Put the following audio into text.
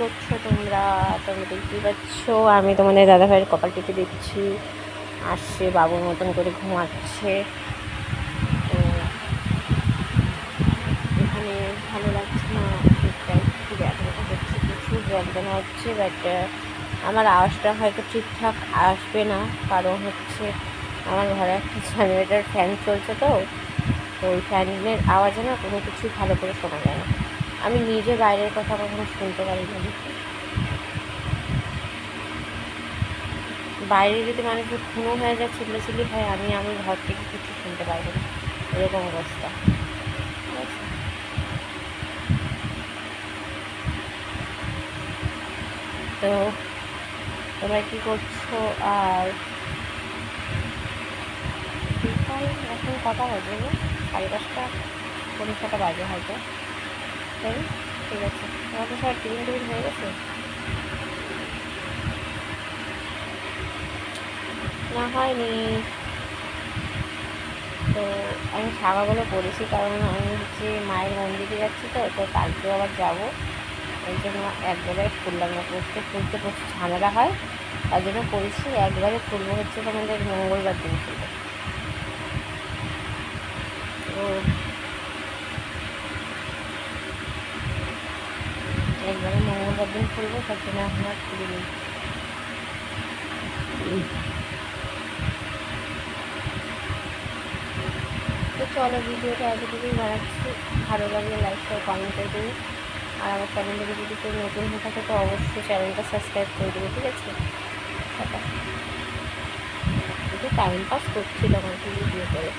করছ তোমরা? তোমরা দেখতেই পাচ্ছ, আমি তোমাদের দাদা ভাইয়ের কপাল টিপে দিচ্ছি। আসছে বাবুর মতন করে ঘুমাচ্ছে। তো এখানে ভালো লাগছে না পেটটা একটু ব্যথা করছে, প্রচুর যন্ত্রণা হচ্ছে বাট আমার আওয়াজটা হয়তো ঠিকঠাক আসবে না, কারণ হচ্ছে আমার ঘরে একটা জেনারেটার ফ্যান চলছে তো ওই ফ্যানের আওয়াজে না কোনো কিছু ভালো করে শোনা যায় না। আমি নিজে বাইরের কথা কখনো শুনতে পারি না বাইরে যদি মানুষের খুনো হয়ে যায়, চিল্লাচিল্লি হয় আমি আমি ঘর থেকে কিছু শুনতে পারব না। এরকম অবস্থা। তো, তোমরা কী করছ? আর এখন কথা গো? সাড়ে দশটা ছটা বাজে হয়তো। তাই? ঠিক আছে। তোমাদের সবার টিফিন টিফিন হয়ে গেছে। না হয়নি। তো আমি সাবাগুলো পরেছি কারণ আমি হচ্ছে মায়ের মন্দিরে যাচ্ছি তো তো কালকেও আবার যাব। ওই জন্য একবারে খুললাম না পড়তে খুলতে প্রচুর ঝামেলা হয়। তার জন্য পড়েছি একবারে খুলবো হচ্ছে তোমাদের মঙ্গলবার দিন খুলবো তো মঙ্গলবার দিন খুলবো জন্য এখন আর খুলিনি তো চলো, ভিডিওটা এতটুকুই বানাচ্ছি। ভালো লাগলে লাইক করে কমেন্ট করে দেবে আর আমার চ্যানেলে যদি কেউ নতুন হয়ে থাকে, তো অবশ্যই চ্যানেলটা সাবস্ক্রাইব করে দেবে, ঠিক আছে? টাইম পাস করছি তখন ভিডিও করে।